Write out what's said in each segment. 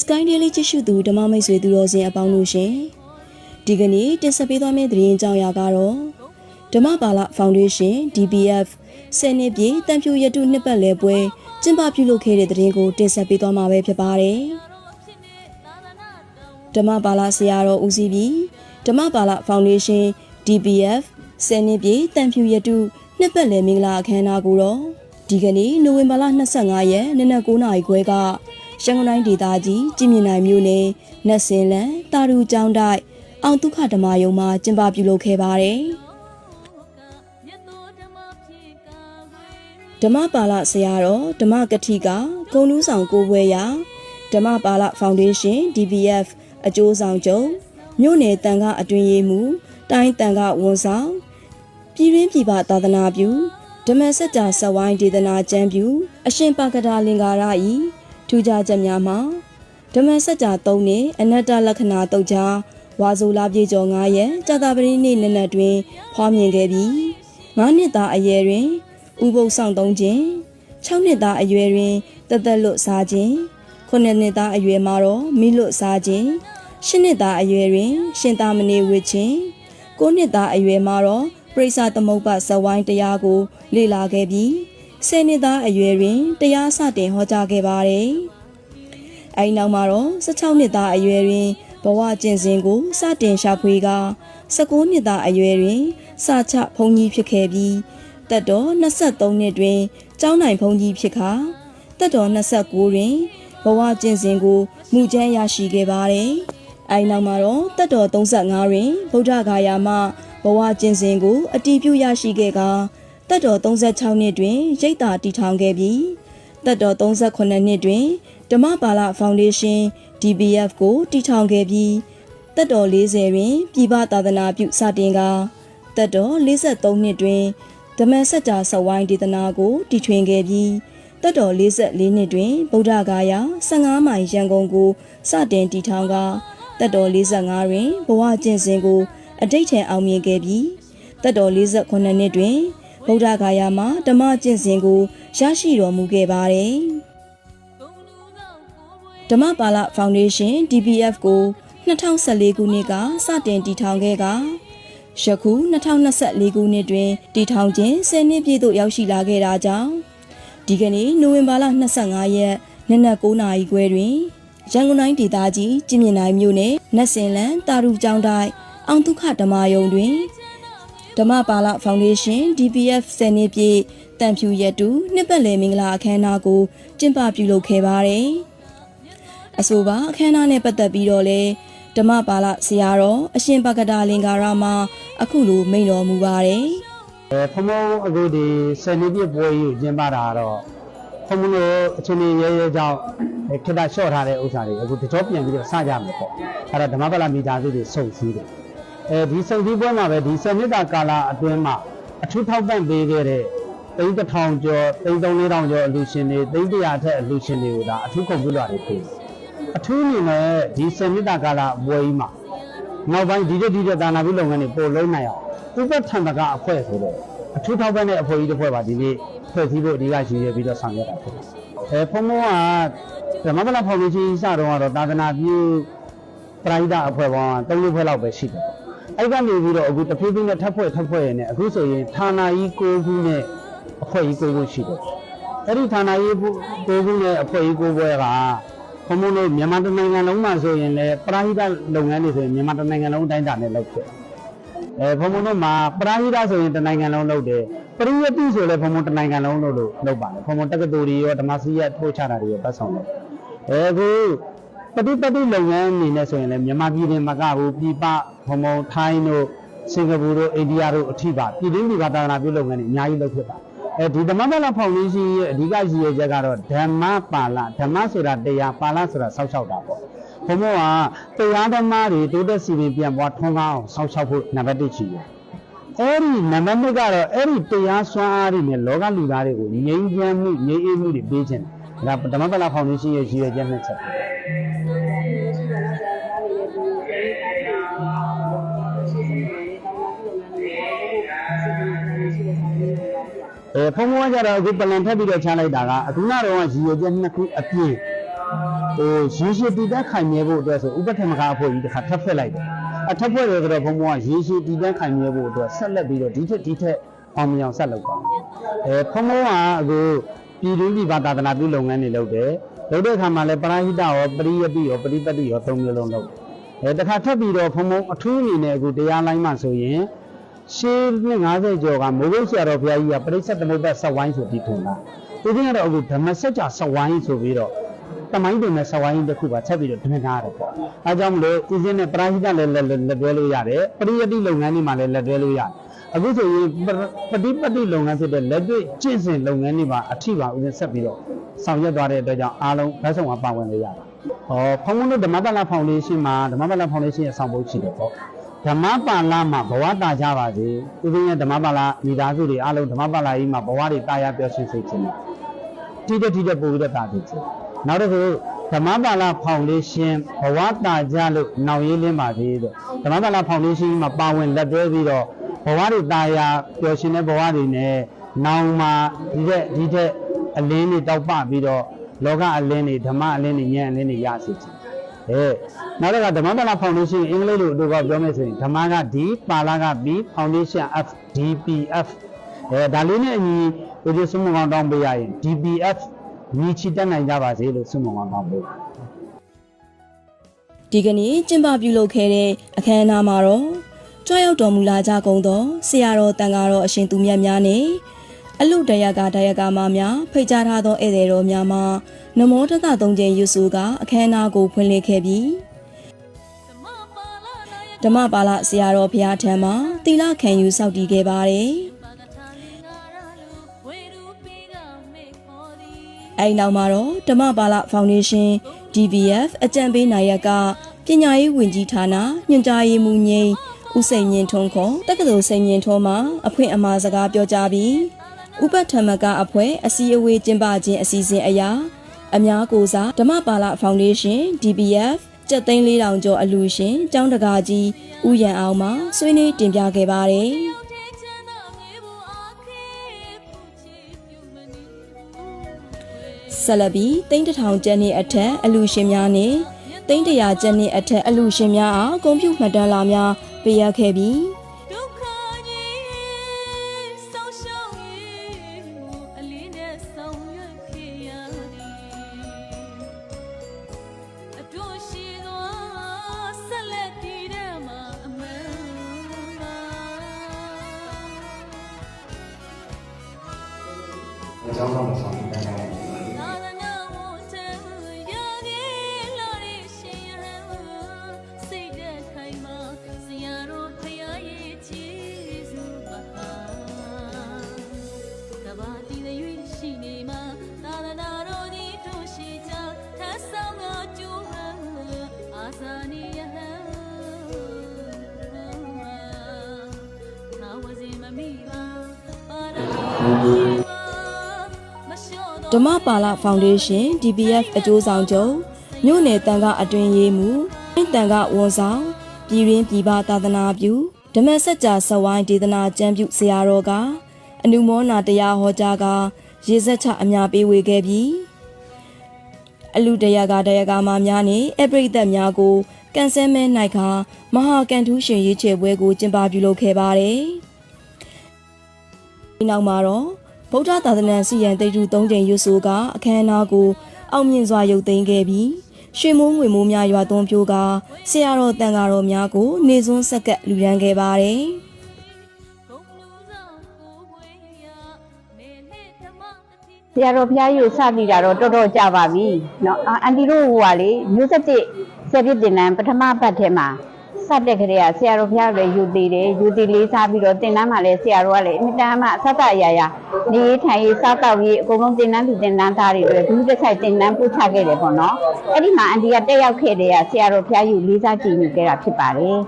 Sky Daily ကြည့်ရှုသူဓမ္မမိတ်ဆွေသူတော်စင်အပေါင်းတို့ရှင်ဒီကနေ့တင်ဆက်ပေးသွားမယ့်သတင်းကြောင်းရာကတော့ဓမ္မပါလဖောင်ဒေးရှင်း DBF ဆယ်နှစ်ပြည့်တန်ဖြူရတုနှစ်ပတ်လည်ပွဲကျင်းပပြုလုပ်ခဲ့တဲ့သတင်းကိုတင်ဆက်ပေးသွားမှာပဲဖြစ်ပါတယ်ဓမ္မပါလဆရာတော်ဦးစီးပြီးဓမ္မပါလဖောင်ဒေးရှင်း DBF ဆယ်နှစ်ပြည့်တန်ဖြူရတုနှစ်ပတ်လည်မင်္ဂလာအခမ်းအနားကိုတော့ဒီကနေ့နိုဝင်ဘာလ25ရက်နေ့နက်9:00နာရီခွဲက ရှမ်းကုန်းတိုင်းဒေသကြီးကြည်မြင့်နိုင်မြို့နယ်နတ်စင်လန်တာရူကျောင်းတိုက်အောင်ဒုက္ခဓမ္မယုံမှာကျင်းပပြုလုပ်ခဲ့ပါတယ်ဓမ္မပါလဆရာတော်ဓမ္မကတိကဂုံလူးဆောင်ကိုပွဲရာဓမ္မပါလဖောင်ဒေးရှင်း DBF အကျိုးဆောင်ချုပ်မြို့နယ်တန်ခအတွင်ရေးမှုတိုင်းတန်ခဝန်ဆောင်ပြည်ရင်းပြည်ပသာသနာပြုဓမ္မစကြာစဝိုင်းဒေသနာကျမ်းပြု အရှင်ပါကတာလင်္ကာရဤ ထူးခြားချက်များမှာဓမ္မစကြာ၃နှစ်အနတ္တလက္ခဏာတုတ်ချာဝါဆိုလာပြေကျော်9ရက်ကြာတာပတိနေ့နနက်တွင် ဖွားမြင်ခဲ့ပြီး9နှစ်သားအရွယ်တွင်ဥပုပ်ဆောင်သုံးခြင်း6နှစ်သားအရွယ်တွင်တသက်လွတ်စားခြင်း9နှစ်သားအရွယ်မှာတော့မိလွတ်စားခြင်း10နှစ်သားအရွယ်တွင် ရှင်သာမဏေဝတ်ခြင်း9နှစ်သားအရွယ်မှာတော့ပရိစ္ဆသမုပ္ပါဇဝိုင်းတရားကို လေ့လာခဲ့ပြီး ဆယ်နှစ်သားအရွယ်တွင်တရားစတင်ဟောကြားခဲ့ပါတယ်။အဲဒီနောက်မှာတော့16နှစ်သားအရွယ်တွင်ဘဝကျင့်စဉ်ကိုစတင်ရှာဖွေက19နှစ်သားအရွယ်တွင်စာချဘုံကြီးဖြစ်ခဲ့ပြီးတက်တော်23နှစ်တွင်ကျောင်းနိုင်ဘုံကြီးဖြစ်ခါတက်တော်29တွင်ဘဝကျင့်စဉ်ကိုမူကျန်းရရှိခဲ့ပါတယ်။အဲဒီနောက်မှာတော့တက်တော်35တွင်ဗုဒ္ဓဂါယာမှဘဝကျင့်စဉ်ကိုအတည်ပြုရရှိခဲ့ကာ တက်တော်36နှစ်တွင်ရိတ်တာတည်ထောင်ခဲ့ပြီးတက်တော်38နှစ်တွင်ဓမ္မပါလဖောင်ဒေးရှင်း DBF ကိုတည်ထောင်ခဲ့ပြီးတက်တော်40တွင်ပြည်ပသာသနာပြုစတင်ကာတက်တော်43နှစ်တွင်ဓမ္မစကြာစဝိုင်းဒေသနာကိုတည်ထွင်ခဲ့ပြီးတက်တော်44နှစ်တွင်ဗုဒ္ဓဂါယာ15မိုင်ရန်ကုန်ကိုစတင်တည်ထောင်ကာတက်တော်45တွင်ဘဝကျင့်စဉ်ကိုအတိတ်ထံအောင်မြင်ခဲ့ပြီးတက်တော်48နှစ်တွင် ဗုဒ္ဓဂါယာမှာဓမ္မကျင့်စဉ်ကိုရရှိတော်မူခဲ့ပါတယ်။ဓမ္မပါလဖောင်ဒေးရှင်း DBF ကို2014ခုနှစ်ကစတင်တည်ထောင်ခဲ့ကယခု2024ခုနှစ်တွင်တည်ထောင်ခြင်း10နှစ်ပြည့်သို့ရောက်ရှိလာခဲ့တာကြောင့်ဒီကနေ့နိုဝင်ဘာလ25ရက်နနက်9:00နာရီခွဲတွင်ရန်ကုန်တိုင်းဒေသကြီးကြည်မြင့်နိုင်မြို့နယ်နတ်စင်လန်တာရူကျောင်းတိုက်အောင်ဒုက္ခဓမ္မယုံတွင် ဓမ္မပါလဖောင်ဒေးရှင်း DPF 10နှစ်ပြည့်တန်ဖြူရက်တူနှစ်ပတ်လည်မင်္ဂလာအခမ်းအနားကိုကျင်းပပြုလုပ်ခဲ့ပါတယ်။အဆိုပါအခမ်းအနားနဲ့ပတ်သက်ပြီးတော့လဲဓမ္မပါလဆရာတော်အရှင်ပကတာလင်္ကာရမှာအခုလိုမိန့်တော်မူပါတယ်။အဲဖမောအခုဒီဆယ်နှစ်ပြည့်ပွဲကြီးကိုကျင်းပတာကတော့ဖမောတို့အချင်းချင်းရဲရဲကြောင့်အဲခိတ္တလျှော့ထားတဲ့ဥစ္စာတွေအခုတကြောပြန်ပြီးတော့စကြမယ်ပေါ့အဲ့တော့ဓမ္မပလမိသားစုတွေစုံစည်းတယ် အဲဒီစုံစည်းပွဲမှာပဲဒီဆယ်နှစ်တာကာလအတွင်းမှာအထူးထောက်ပံ့ပေးခဲ့တဲ့သိန်းတစ်ထောင်ကျော်သိန်းသုံးလေးထောင်ကျော်အလူရှင်တွေသိန်းတရာထက်အလူရှင်တွေကိုဒါအထူးကွန်ပျူတာတွေပေးတယ်အထူးအနေနဲ့ဒီဆယ်နှစ်တာကာလပွဲကြီးမှာနောက်ပိုင်းဒီတက်ဒီတက်ဒါနာပြုလုပ်ငန်းတွေပို့လုံးနိုင်အောင်ဥပထံတကအဖွဲ့ဆိုတော့အထူးထောက်ပံ့တဲ့အဖွဲ့ကြီးတစ်ဖွဲ့ပါဒီနေ့ဖွဲ့စည်းဖို့အဓိကရည်ရွယ်ပြီးတော့ဆောင်ရွက်တာဖြစ်တယ်။အဲဖုံမောကဓမ္မပလဖောင်ဒေးရှင်းစတော့ကတော့သာသနာပြုပရိဒအဖွဲ့ပေါင်း၃၄ဖွဲ့လောက်ပဲရှိတယ်။ အဲ့ကနေပြီးတော့အခုတစ်ဖြည်းဖြည်းနဲ့ထပ်ဖွဲ့ထပ်ဖွဲ့ရနေအခုဆိုရင်ဌာနာကြီး၉ခုနဲ့အဖွဲ့ကြီး၉ခုရှိတယ်။အဲ့ဒီဌာနာကြီး၉ခုနဲ့အဖွဲ့ကြီး၉ဖွဲ့ကဘုံဘုံတို့မြန်မာတိုင်းနိုင်ငံလုံးမှာဆိုရင်လည်းပရိဒလုပ်ငန်းတွေဆိုရင်မြန်မာတိုင်းနိုင်ငံလုံးအတိုင်းအတာနဲ့လုပ်ဖြစ်အဲဘုံဘုံတို့မှာပရိဒဆိုရင်တိုင်းနိုင်ငံလုံးလုပ်တယ်ပရိယတိဆိုလည်းဘုံဘုံတိုင်းနိုင်ငံလုံးလုပ်လို့လုပ်ပါတယ်ဘုံဘုံတက္ကသိုလ်တွေရောဓမ္မစီရထိုးချတာတွေရောပတ်ဆောင်တယ်အဲအခု ပฏิပတိလုပ်ငန်းအနေနဲ့ဆိုရင်လည်းမြန်မာပြည်တွင်မကဘူးပြည်ပဘုံဘုံထိုင်းတို့စင်ကာပူတို့အိန္ဒိယတို့အထိပါပြည်တွင်းပြည်ပသာသနာပြုလုပ်ငန်းတွေအများကြီးလုပ်ဖြစ်ပါတယ်အဲဒီဓမ္မပါဠိဖောင်ဒေးရှင်းရဲ့အဓိကရည်ရွယ်ချက်ကတော့ဓမ္မပါဠိဓမ္မဆိုတာတရားပါဠိဆိုတာစောက်ရှောက်တာပေါ့ဘုံဘုံကတရားဓမ္မတွေတိုးတက်စီရင်ပြန်ပွားထွန်းကားအောင်စောက်ရှောက်ဖို့နံပါတ်1ချီတယ်အဲ့ဒီနံပါတ်2ကတော့အဲ့ဒီတရားစွမ်းအားတွေနဲ့လောကလူသားတွေကိုငြိမ်းချမ်းမှုငြိမ်းအေးမှုတွေပေးခြင်းဒါဓမ္မပါဠိဖောင်ဒေးရှင်းရဲ့ရည်ရွယ်ချက်နဲ့ချက် အဲဖုံဖုံကကြတော့အခုပလန်ထပ်ပြီးတော့ချလိုက်တာကအခုနကတော့ရည်ရွယ်ချက်နှစ်ခုအပြည့်ဟိုရေရှည်တည်တတ်ခိုင်မြဲဖို့အတွက်ဆိုဥပထမကအဖို့ကြီးတစ်ခါထပ်ဖက်လိုက်တယ်အထပ်ဖက်ရဆိုတော့ဘုံဘုံကရေရှည်တည်တတ်ခိုင်မြဲဖို့အတွက်ဆက်လက်ပြီးတော့ဒီထက်ဒီထက်အောင်မြင်အောင်ဆက်လုပ်ပါမယ်အဲဘုံဘုံကအခုပြည်တွင်းပြည်ပသာသနာပြုလုပ်ငန်းတွေလုပ်တယ်လုပ်တဲ့အခါမှာလည်းပရာဟိတရောပရိယတိရောပရိပတ်တိရောသုံးမျိုးလုံးလုပ်တယ်အဲတခါထပ်ပြီးတော့ဘုံဘုံအထူးအနေနဲ့အခုတရားလိုင်းမှဆိုရင် ရှေးနှစ်50ကျော်ကမိုးကုတ်ဆရာတော်ဘုရားကြီးကပရိစ္ဆေသမုပ္ပါဆက်ဝိုင်းဆိုပြီးထွန်တာဒီပြင်ကတော့အခုဓမ္မစကြာဆက်ဝိုင်းဆိုပြီးတော့တမိုင်းတွင်မဲ့ဆက်ဝိုင်းတစ်ခုပါဆက်ပြီးတော့ဓမ္မနာရတယ်ပေါ့အဲကြောင့်မလို့ဦးစင်းနဲ့ပရာဟိတလည်းလက်လက်တွဲလို့ရတယ်ပရိယတိလုပ်ငန်းတွေမှာလည်းလက်တွဲလို့ရတယ်အခုဆိုရင်ပฏิပတိလုပ်ငန်းဖြစ်တဲ့လက်တွေ့ကျင့်စဉ်လုပ်ငန်းတွေမှာအထိပါဦးစင်းဆက်ပြီးတော့ဆောင်ရွက်သွားတဲ့အတွက်ကြောင့်အားလုံးဘက်ဆောင်ကပါဝင်လို့ရတာဟောဖုန်းဖုန်းတို့ဓမ္မပလဖောင်ဒေးရှင်းမှာဓမ္မပလဖောင်ဒေးရှင်းရဲ့ဆောင်ပုဒ်ရှိတယ်ပေါ့ ဓမ္မပါဠမှာဘဝတာကြပါစေဥပင်းရဲ့ဓမ္မပါဠမိသားစုတွေအားလုံးဓမ္မပါဠကြီးမှာဘဝတွေတာယာပျော်ရွှင်စေခြင်းတိတက်တိတက်ပို့ပြီးတော့တာစေခြင်းနောက်တစ်ခုဓမ္မပါဠဖောင်ဒေးရှင်းဘဝတာကြလို့နောက်ရေးလင်းပါစေတဲ့ဓမ္မပါဠဖောင်ဒေးရှင်းမှာပါဝင်လက်တွဲပြီးတော့ဘဝတွေတာယာပျော်ရွှင်တဲ့ဘဝတွေနဲ့နောင်မှာဒီတဲ့ဒီတဲ့အလင်းတွေတောက်ပပြီးတော့လောကအလင်းတွေဓမ္မအလင်းတွေဉာဏ်အလင်းတွေရစေခြင်း ဟဲ့နောက်တစ်ခါဓမ္မပါဠဖောင်ဒေးရှင်းအင်္ဂလိပ်လိုအတူကပြောမယ်ဆိုရင်ဓမ္မက D ပါဠက B ဖောင်ဒေးရှင်း F DPF အဲဒါလေးနဲ့အညီဒီလိုစုံမကောင်တောင်းပေးရရင် DPF ညီချီတက်နိုင်ကြပါစေလို့စုံမကောင်တောင်းပေးဒီကနေ့ကျင်းပပြုလုပ်ခဲ့တဲ့အခမ်းအနားမှာတော့ကြွရောက်တော်မူလာကြကုန်သောဆရာတော်တန်ဃာတော်အရှင်သူမြတ်များနဲ့ အလုတရကတရကမများဖိတ်ကြားထားသောဧည့်သည်တော်များမှနမောတသသုံးကျင်းရွစုကအခမ်းအနားကိုဖွင့်လှစ်ခဲ့ပြီးဓမ္မပါဠဆရာတော်ဘုရားထံမှာသီလခံယူစောင့်တည်ခဲ့ပါတယ်။အဲဒီနောက်မှာတော့ဓမ္မပါဠဖောင်ဒေးရှင်း DVF အကြံပေးနိုင်ရကပညာရေးဝန်ကြီးဌာနညွှန်ကြားရေးမှူးငိမ့်ဦးစိန်မြင့်ထွန်းခေါ်တက္ကသိုလ်စိန်မြင့်ထွန်းမှာအဖွင့်အမှာစကားပြောကြားပြီး ဥပထမကအဖွဲအစည်းအဝေးကျင်းပခြင်းအစီအစဉ်အရာအများကိုစားဓမ္မပါဠဖောင်ဒေးရှင်း DBF ကျပ်သိန်း4000ကျော်အလူရှင်ကျောင်းတကာကြီးဦးရန်အောင်မှဆွေးနွေးတင်ပြခဲ့ပါတယ်။ဆက်လက်ပြီးတိန်းတထောင်ကျပ်နှစ်အထက်အလူရှင်များနဲ့တိန်းတရာကျပ်နှစ်အထက်အလူရှင်များအားကွန်ပျူမှတ်တမ်းလာများပေးအပ်ခဲ့ပြီး ကြောင်းဆောင်ဆောင်နေတယ်သာသနာ့ဝန်ထမ်းရည်လာရရှင်ရန်စိတ်သက်ခိုင်မှာဆရာတော်ဖရာရဲ့ချီးစုပါက ဓမ္မပါဠဖောင်ဒေးရှင်း DBF အကျိုးဆောင်ချုပ်မြို့နယ်တန်ခအတွင်ရေးမှုတန်ခဝန်ဆောင်ပြည်ရင်းပြည်ပသာသနာပြုဓမ္မစကြာစဝိုင်းဒေသနာကျမ်းပြုဆရာတော်ကအနုမောနာတရားဟောကြားကရေစက်ချအများပေးဝေခဲ့ပြီးအလူတရကတရကမများနဲ့အပရိသတ်များကိုကန်ဆယ်မဲနိုင်ခါမဟာကန်ထူးရှင်ရေးချေပွဲကိုကျင်းပပြုလုပ်ခဲ့ပါတယ်။ဒီနောက်မှာတော့ ဗုဒ္ဓသာသနာစီရန်တိတ်တူ၃ချိန်ရွဆိုကအခမ်းအနားကိုအောင်မြင်စွာရုပ်သိမ်းခဲ့ပြီးရွှေမိုးငွေမိုးများရွာသွန်းပြိုးကဆရာတော်တန်ဃာတော်များကိုနေစွန်းဆက်ကပ်လူရန်ခဲ့ပါတယ်။ ဂုံလူဆောင်ကိုဝေးရနေနဲ့ဓမ္မအတိ ဆရာတော်ဘုရားကြီးကိုစတည်တာတော့တော်တော်ကြာပါပြီเนาะအန်တီတို့ဟိုကလေမျိုးဆက်တစ်ဆယ်ပြည့်တင်တန်းပထမပတ်ထဲမှာ စတဲ့ကလေးကဆရာတော်ဘုရားလည်းယူတည်တယ်ယူတည်လေးစားပြီးတော့တင်တန်းမှာလည်းဆရာတော်ကလည်းအမြဲတမ်းမှဆက်တအရာရာနေရေးထိုင်ရေးစားတော့ရေးအကုန်လုံးတင်တန်းသူတင်တန်းသားတွေတွေဘူးတစ်ဆိုင်တင်တန်းပို့ချခဲ့တယ်ပေါ့နော်အဲ့ဒီမှာအန်တီကတက်ရောက်ခဲ့တဲ့ကဆရာတော်ဘုရားယူလေးစားကြည်ညိုခဲ့တာဖြစ်ပါတယ်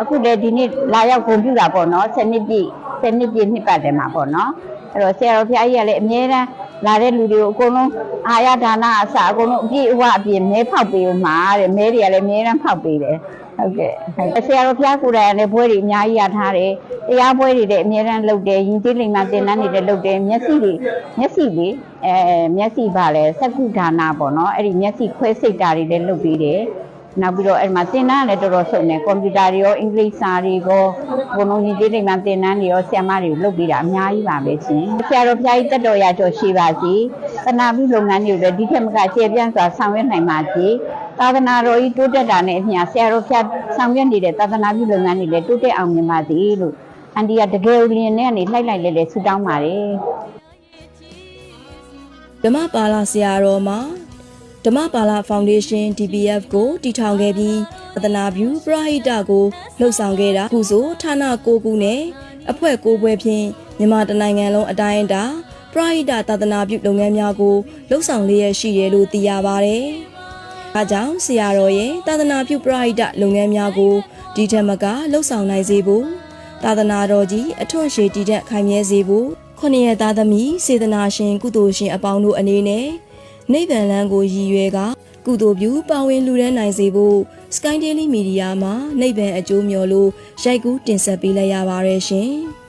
အခုလည်းဒီနေ့လာရောက်ဂုဏ်ပြုတာပေါ့နော်7နှစ်ပြည့်7နှစ်ပြည့်နှစ်ပတ်တယ်မှာပေါ့နော်အဲ့တော့ဆရာတော်ဘုရားကြီးကလည်းအမြဲတမ်းလာတဲ့လူတွေကိုအကုန်လုံးအာရဒါနအစအကုန်လုံးအပြည့်အဝအပြည့်မဲဖောက်ပေးဦးမှာတဲ့မဲတွေကလည်းအမြဲတမ်းဖောက်ပေးတယ် ဟုတ်ကဲ့ဟုတ်ကဲ့ဆရာတော်ဘုရားကိုယ်တိုင်ကလည်းဘွဲတွေအများကြီးရထားတယ်တရားဘွဲတွေလည်းအများတန်းလုပ်တယ်ယဉ်ကျေးလိမ္မာသင်တန်းတွေလည်းလုပ်တယ်မျက်စိတွေမျက်စိတွေအဲမျက်စိပါလဲစက္ကုဒါနာပေါ့နော်အဲ့ဒီမျက်စိခွဲစိတ်တာတွေလည်းလုပ်ပြီးတယ်နောက်ပြီးတော့အဲ့ဒီမှာသင်တန်းကလည်းတော်တော်ဆုံးတယ်ကွန်ပျူတာတွေရောအင်္ဂလိပ်စာတွေရောဘုံလုံးယဉ်ကျေးလိမ္မာသင်တန်းတွေရောဆရာမတွေလုပ်ပြီးတာအများကြီးပါပဲရှင်ဆရာတော်ဘုရားကြီးတက်တော်ရကြောရှိပါစီသနာပြုလုပ်ငန်းတွေကိုလည်းဒီထက်မကကျေပြန့်စွာဆောင်ရွက်နိုင်ပါစေ သာသနာတော်ကြီးတိုးတက်တာနဲ့အမျှဆရာတော်ဖျားဆောင်ရွက်နေတဲ့သာသနာပြုလုပ်ငန်းတွေလည်းတိုးတက်အောင်မြင်ပါသည်လို့အန်ဒီကတကယ်လင်းနဲ့ကနေလှိုက်လိုက်လေလေဆူတောင်းပါတယ်ဓမ္မပါလာဆရာတော်မှာဓမ္မပါလာဖောင်ဒေးရှင်း DBF ကိုတည်ထောင်ခဲ့ပြီးသဒနာပြုပရဟိတကိုလှုပ်ဆောင်ခဲ့တာကုဆိုဌာန၉ခုနဲ့အဖွဲ့၉ဘွဲဖြင့်မြန်မာတနိုင်ငံလုံးအတိုင်းအတာပရဟိတသာသနာပြုလုပ်ငန်းများကိုလှုပ်ဆောင်လျက်ရှိတယ်လို့သိရပါတယ်။ ဒါကြောင့်ဆရာတော်ရဲ့သာသနာပြုပရဟိတလုပ်ငန်းများကိုဒီထက်မကလှုပ်ဆောင်နိုင်စေဖို့သာသနာတော်ကြီးအထွတ်ရှည်တည်တဲ့ခိုင်မြဲစေဖို့ခုနှစ်ရက်သားသမီးစေတနာရှင် ကုသိုလ်ရှင်အပေါင်းတို့အနေနဲ့နိဗ္ဗာန်လမ်းကိုရည်ရွယ်ကကုသိုလ်ပြုပါဝင်လူရဲနိုင်စေဖို့ Sky Daily Media မှာနိဗ္ဗာန်အကျိုးမျှော်လို့ရိုက်ကူးတင်ဆက်ပေးလိုက်ရပါတယ်ရှင်။